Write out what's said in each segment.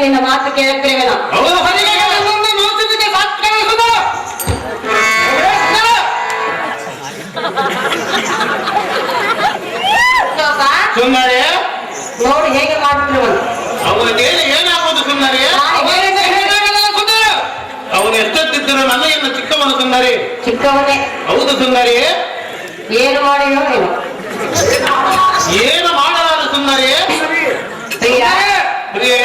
ನಿನ್ನ ಮಾತು ಕೇಳಕ್ಕಿರವೇನೋ ಹೇಗೆ ಏನಾಗೋದು ಅವನು ನನ್ನ ಇನ್ನು ಚಿಕ್ಕವನು ಸುಂದರಿ ಚಿಕ್ಕವನೇ. ಹೌದು ಸುಂದರಿ ಏನು ಮಾಡಿಯೋ ಏನು ಮಾಡಲಾರ ಸುಂದರಿ ಪ್ರಿಯೇ?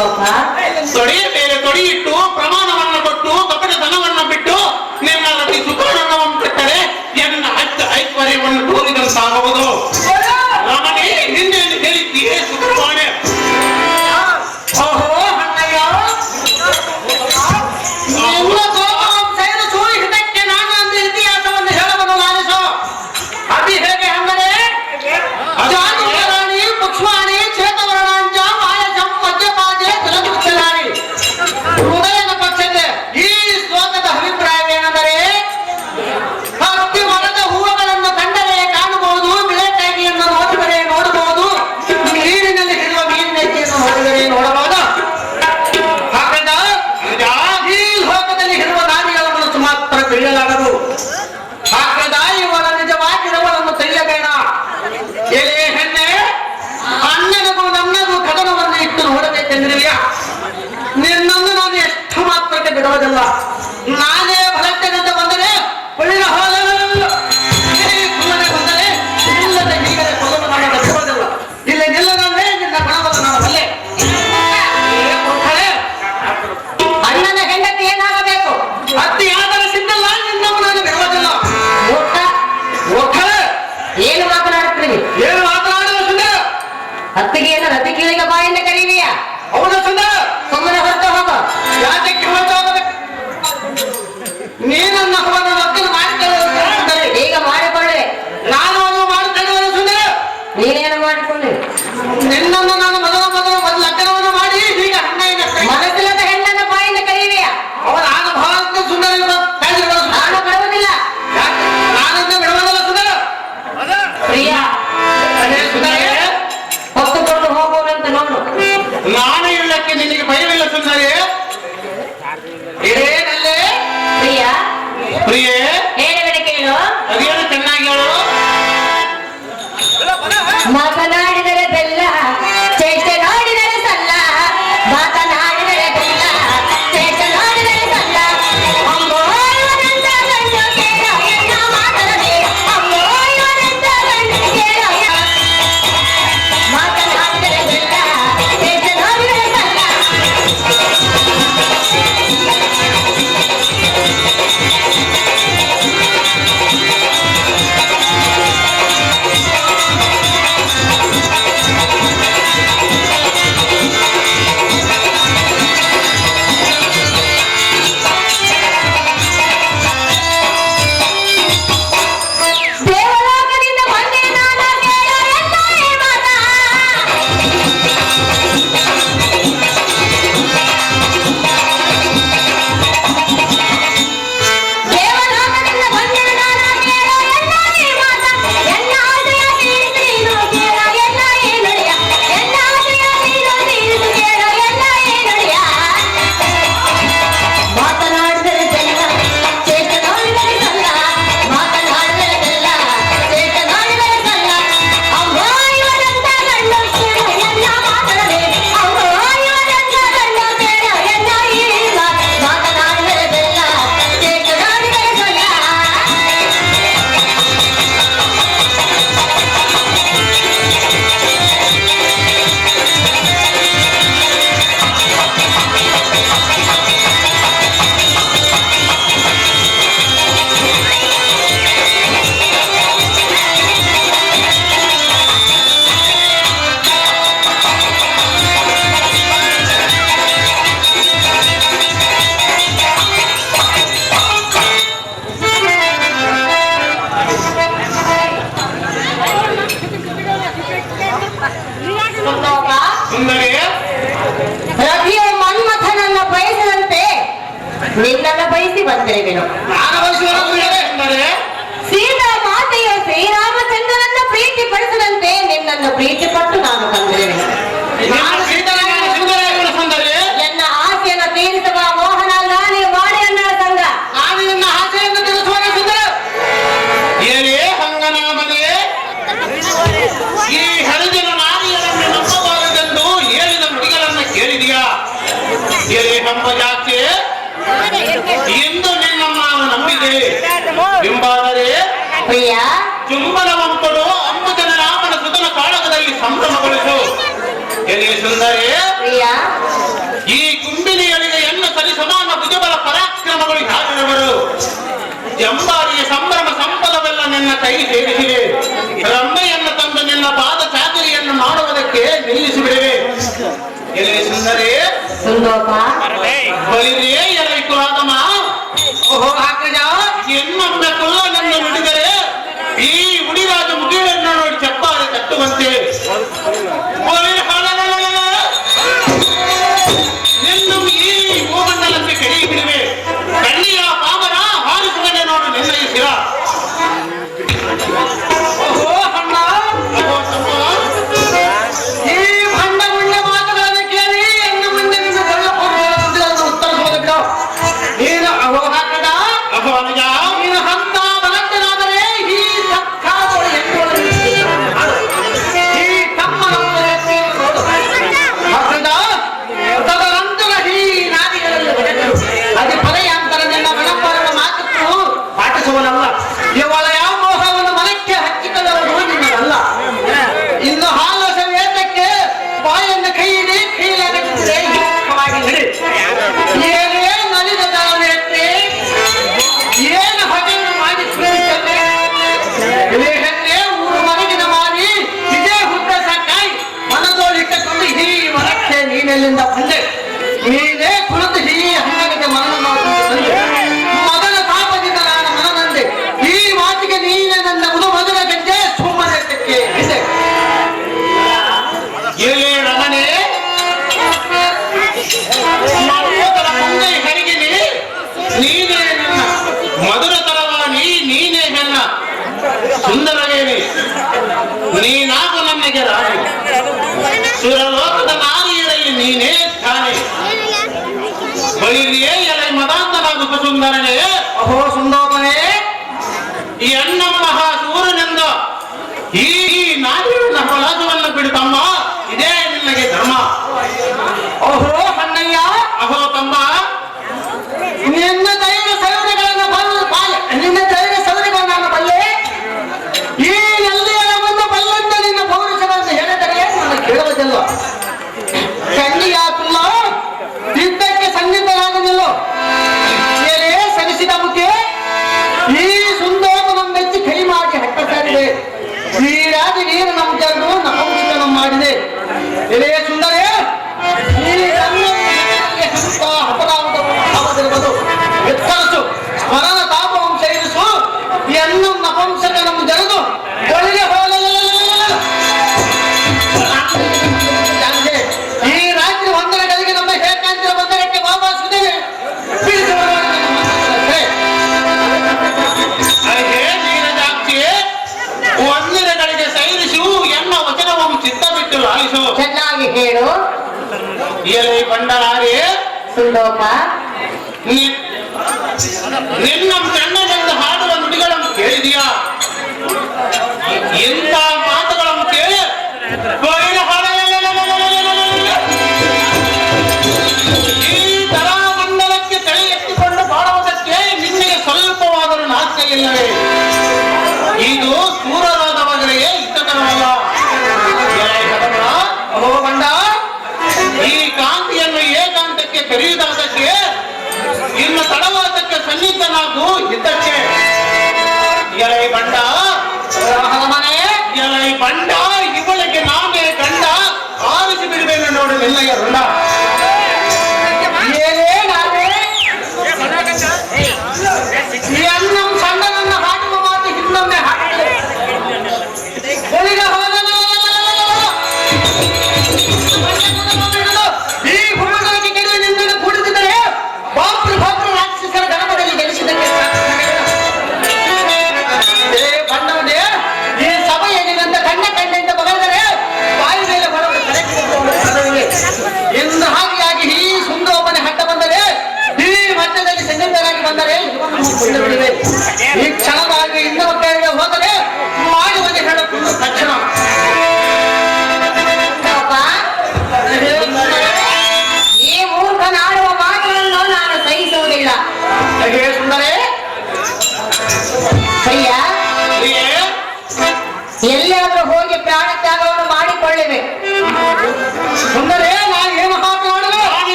ಲೋಕ? ತೊಡಿ ಬೇರೆ ತೊಡಿ ಇಟ್ಟು ಪ್ರಮಾಣವನ್ನ ಕೊಟ್ಟು ಕಪಟ ಧನವನ್ನ ಬಿಟ್ಟು ನಿನ್ನ ರತಿ ಸುಖವನ್ನು ಎನ್ನ ಐಶ್ವರ್ಯವನ್ನು ತೋರಿದರು ಸಾಗುವುದು ನಿನ್ನನ್ನು ಬಯಸಿ ಬಂದಿರುವೆನು ಸೀತಾ ಮಾತೆಯು ಶ್ರೀರಾಮಚಂದ್ರನನ್ನ ಪ್ರೀತಿ ಪಡಿಸದಂತೆ ನಿನ್ನನ್ನು ಪ್ರೀತಿ ಪಟ್ಟು ನಾನು ಬಂದಿರುವೆನು ಪ್ರಿಯ ಚುಂಬನವಂತನು ಅಂಬುಜನ ರಾಮನ ಸುತನ ಕಾಳಗದಲ್ಲಿ ಸಂಭ್ರಮಗೊಳಿಸು. ಎಲೆ ಸುಂದರಿ? ಪ್ರಿಯ ಈ ಕುಂಬಿನಿಯಳಿಗೆ ಎನ್ನ ಸರಿ ಸಮಾನ ಭುಜಬಲ ಪರಾಕ್ರಮಗಳು ಹಾಕಿದವರು ಜಂಬಾರಿಯ ಸಂಭ್ರಮ ಸಂಪದವೆಲ್ಲ ನಿನ್ನ ಕೈ ಸೇರಿಸಿವೆ. ರಮ್ಮೆಯನ್ನು ತಂದು ನಿನ್ನ ಪಾದ ಚಾದರಿಯನ್ನು ಮಾಡುವುದಕ್ಕೆ ನಿಲ್ಲಿಸಿಬಿಡುವೆ. ಎಲೆ ಸುಂದರಿ? ಸುಂದೋಪ? ಬಲಿರಿಯೇ colocar ಬಡವಾದಕ್ಕೆ ಸನ್ನಿಧನಾಗು ಇದ್ದಕ್ಕೆ ಎಳೆ ಬಂಡ ಎಳೆ ಬಂಡ ಇವಳಿಗೆ ನಾನೇ ಗಂಡ ಆರಿಸಿ ಬಿಡುವೆನು ನೋಡು ನಿನ್ನಗೆ ಋಣ ಏನೇ ನಾನೇ ಅನ್ನ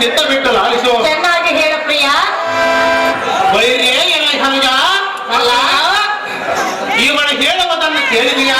ಚಿತ್ತ ಬಿಟ್ಟಲ್ಲ ಆಲಿಸು. ಚೆನ್ನಾಗಿ ಹೇಳು ಪ್ರಿಯ. ಬೈರೇ ಎಲ್ಲ ಹನುಗ ಅಲ್ಲ. ಇವನ ಹೇಳುವುದನ್ನು ಕೇಳಿದೆಯಾ?